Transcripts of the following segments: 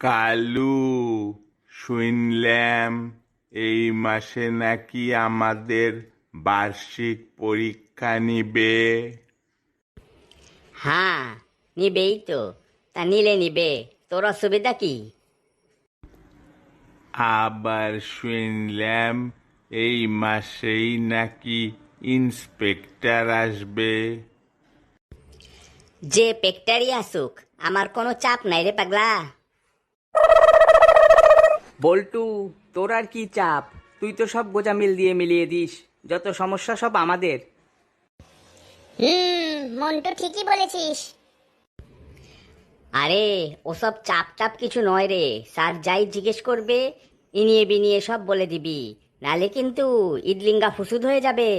কালু শুনলাম এই মাসে নাকি আমাদের বার্ষিক পরীক্ষা নিবে? হ্যাঁ নিবেই তো। তা নিলে নিবে। তোর অসুবিধা কি? আবার শুনলাম এই মাসেই নাকি ইন্সপেক্টর আসবে। যে পেকটারি আসুক আমার কোনো চাপ নাই রে পাগলা। বল্টু তোর আর কি চাপ? তুই তো সব গোজামিল দিয়ে মিলিয়ে দিস। যত সমস্যা সব আমাদের। হুম মন্টু ঠিকই বলেছিস। আরে ওসব চাপ টাপ কিছু নয় রে। স্যার যাই জিজ্ঞেস করবে ইনিয়ে বিনিয়ে সব বলে দিবি। নালে কিন্তু ইডলিঙ্গা ফুসুদ হয়ে যাবে।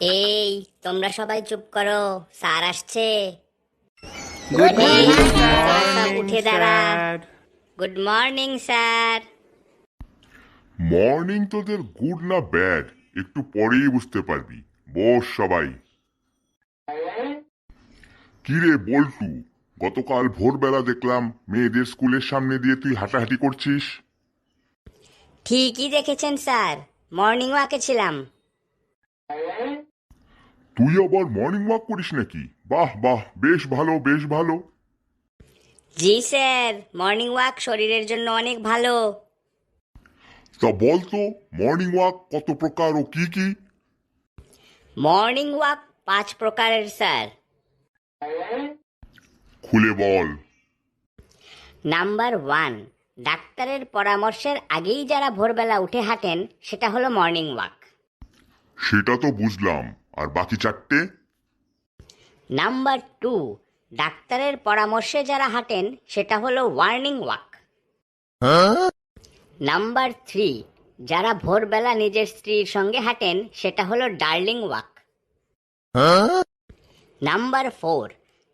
এই তোমরা সবাই চুপ করো। স্যার আসছে। গুড মর্নিং সব উঠে দাঁড়া। গুড মর্নিং স্যার মর্নিং তোদের গুড না ব্যাড একটু পরেই বুঝতে পারবি। বস সবাই। কিরে বল্টু গতকাল ভোরবেলা দেখলাম মেয়েদের স্কুলের সামনে দিয়ে তুই হাঁটাহাঁটি করছিস। ঠিকই দেখেছেন স্যার। মর্নিং ওয়াকে ছিলাম। তুই আবার মর্নিং ওয়াক করিস নাকি? বাহ বাহ বেশ ভালো বেশ ভালো। জি স্যার মর্নিং ওয়াক শরীরের জন্য অনেক ভালো। তা বল তো মর্নিং ওয়াক কত প্রকার ও কি কি? মর্নিং ওয়াক পাঁচ প্রকারের স্যার। খুলে বল। নাম্বার ওয়ান ডাক্তারের পরামর্শের আগেই যারা ভোরবেলা উঠে হাঁটেন সেটা হলো মর্নিং ওয়াক সেটা তো বুঝলাম আর বাকি চারটে? নাম্বার টু ডাক্তারের পরামর্শে যারা হাঁটেন, সেটা হলো ওয়ার্নিং ওয়াক নাম্বার থ্রি যারা ভোরবেলা নিজের স্ত্রীর সঙ্গে হাঁটেন, সেটা হলো ডার্লিং ওয়াক নাম্বার ফোর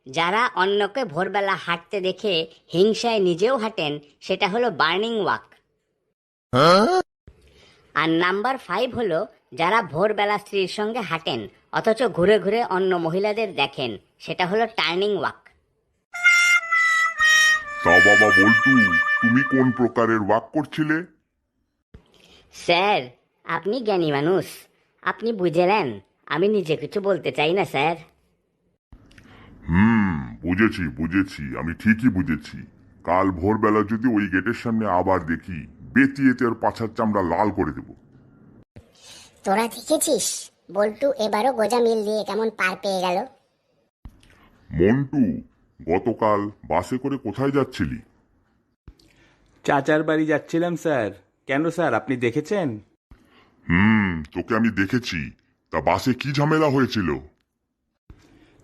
যারা অন্যকে ভোরবেলা হাঁটতে দেখে হিংসায় নিজেও হাঁটেন, সেটা হলো বার্নিং ওয়াক আর নাম্বার ফাইভ হলো, যারা ভোরবেলা স্ত্রীর সঙ্গে হাঁটেন অথচ ঘুরে ঘুরে অন্য মহিলাদের দেখেন। সেটা হলো টার্নিং ওয়াক। তা বাবা বল্টু তুমি কোন প্রকারের ওয়াক করছিলে? স্যার আপনি জ্ঞানী মানুষ। আপনি বুঝেলেন আমি নিজে কিছু বলতে চাই না স্যার। হুম বুঝেছি বুঝেছি আমি ঠিকই বুঝেছি। কাল ভোরবেলা যদি ওই গেটের সামনে আবার দেখি বেতিয়ে তোর পাছার চামড়া লাল করে দেব। তোরা দেখেছিস? বল্টু এবারও গোজা মিল দিয়ে কেমন পার পেয়ে গেল? মন্টু গতকাল বাসে করে কোথায় যাচ্ছিলি? চাচার বাড়ি যাচ্ছিলাম স্যার। কেন স্যার আপনি দেখেছেন? হুম তোকে আমি দেখেছি। তা বাসে কি ঝামেলা হয়েছিল?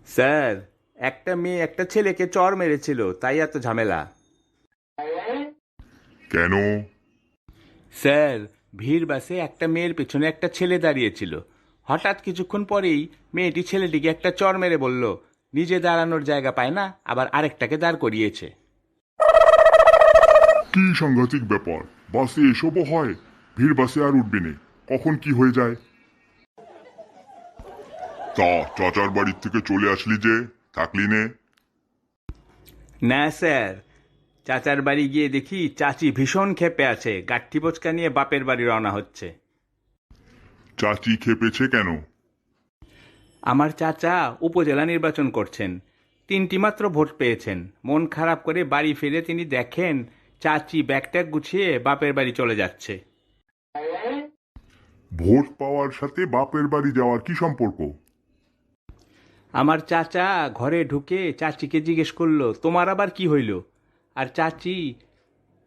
স্যার একটা মেয়ে একটা ছেলেকে চর মেরেছিল তাই এত ঝামেলা। কেন? স্যার ভিড় বাসে একটা মেয়ের পেছনে একটা ছেলে দাঁড়িয়েছিল। হঠাৎ কিছুক্ষণ পরেই মেয়েটি ছেলেটিকে একটা চর মেরে বলল নিজে দাঁড়ানোর জায়গা পায় না আবার আরেকটাকে দাঁড় করিয়েছে। কি সাংঘাতিক ব্যাপার বাসে এসবও হয়? ভিড় বাসে আর উঠবে না কখন কি হয়ে যায়? তা চাচার বাড়ির থেকে চলে আসলি যে থাকলি নে। না স্যার। চাচার বাড়ি গিয়ে দেখি চাচি ভীষণ ক্ষেপে আছে গাঠি বোচকা নিয়ে বাপের বাড়ি রওনা হচ্ছে। চাচি খেপেছে কেন? আমার চাচা উপজেলা নির্বাচন করছেন। তিনটি মাত্র ভোট পেয়েছেন। মন খারাপ করে বাড়ি ফিরে তিনি দেখেন চাচি ব্যাগট্যাগ গুছিয়ে বাপের বাড়ি চলে যাচ্ছে। ভোট পাওয়ার সাথে বাপের বাড়ি যাওয়ার কি সম্পর্ক? আমার চাচা ঘরে ঢুকে চাচিকে জিজ্ঞেস করল তোমার আবার কি হইল? আর চাচি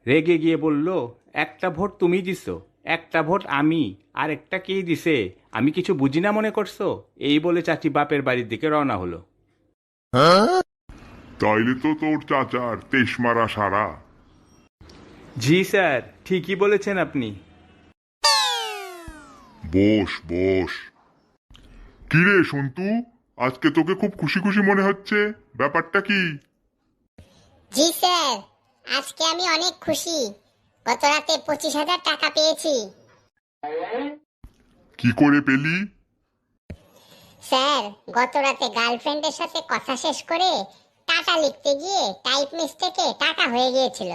রেগে গিয়ে বলল একটা ভোট তুমি দিছো একটা ভোট আমি আর একটা কে দিছে? আমি কিছু বুঝি না মনে করছ? এই বলে চাচি বাপের বাড়ির দিকে রওনা হলো। তাইলে তো তোর চাচার তেইশ মারা সারা। জি স্যার ঠিকই বলেছেন আপনি। বস বস। কিরে সন্তু আজকে তোকে খুব খুশি খুশি মনে হচ্ছে? ব্যাপারটা কি? জি স্যার আজকে আমি অনেক খুশি। গত রাতে পঁচিশ হাজার টাকা পেয়েছি। কি করে পেলি? স্যার গত রাতে গার্লফ্রেন্ডের সাথে কথা শেষ করে টাকা লিখতে গিয়ে টাইপ মিস্টেকে টাকা হয়ে গিয়েছিল।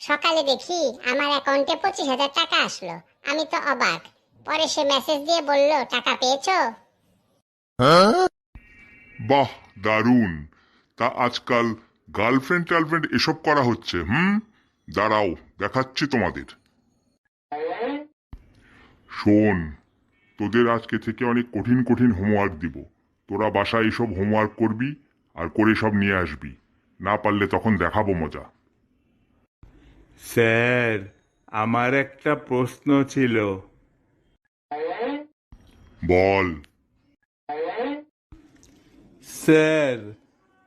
সকালে দেখি আমার অ্যাকাউন্টে পঁচিশ হাজার টাকা আসলো। আমি তো অবাক। পরে সে মেসেজ দিয়ে বলল টাকা পেয়েছ? বাহ দারুণ। তা আজকাল গার্লফ্রেন্ড টার্লফ্রেন্ড এসব করা হচ্ছে হুম? দাঁড়াও দেখাচ্ছি তোমাদের। শোন তোদের আজকে থেকে অনেক কঠিন কঠিন হোমওয়ার্ক দিব। তোরা বাসায় এসব হোমওয়ার্ক করবি আর করে সব নিয়ে আসবি। না পারলে তখন দেখাবো মজা। স্যার আমার একটা প্রশ্ন ছিল। বল। স্যার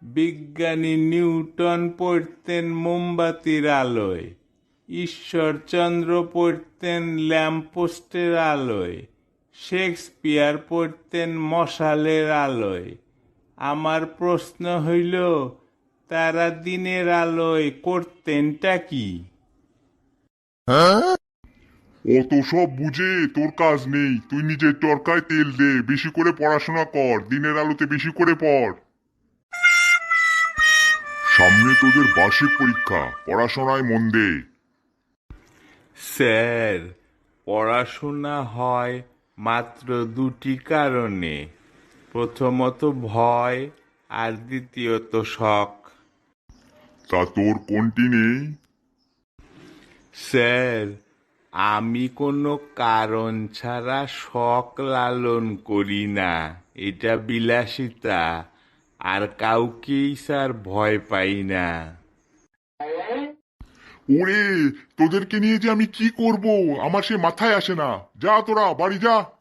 বিজ্ঞানী নিউটন পড়তেন মোমবাতির আলোয়, ঈশ্বরচন্দ্র পড়তেন ল্যাম্পপোস্টের আলোয়, শেক্সপিয়ার পড়তেন মশালের আলোয়। আমার প্রশ্ন হইল, তারা দিনের আলোয় করতেনটা কি? অত সব বুঝে, তোর কাজ নেই। তুই নিজের টরকায় তেল দে, বেশি করে পড়াশোনা কর, দিনের আলোতে বেশি করে পড়। সামনে তোদের বার্ষিক পরীক্ষা। পড়াশোনায় মন দে। স্যার পড়াশোনা হয় মাত্র দুটি কারণে। প্রথমত ভয় আর দ্বিতীয়ত শখ। তা তোর কোনটি নেই? স্যার আমি কোনো কারণ ছাড়া শখ লালন করি না। এটা বিলাসিতা। আর কাউকেই স্যার ভয় পাই না। ওরে, তোদেরকে নিয়ে যে আমি কি করব? আমার সে মাথায় আসে না। যা তোরা, বাড়ি যা।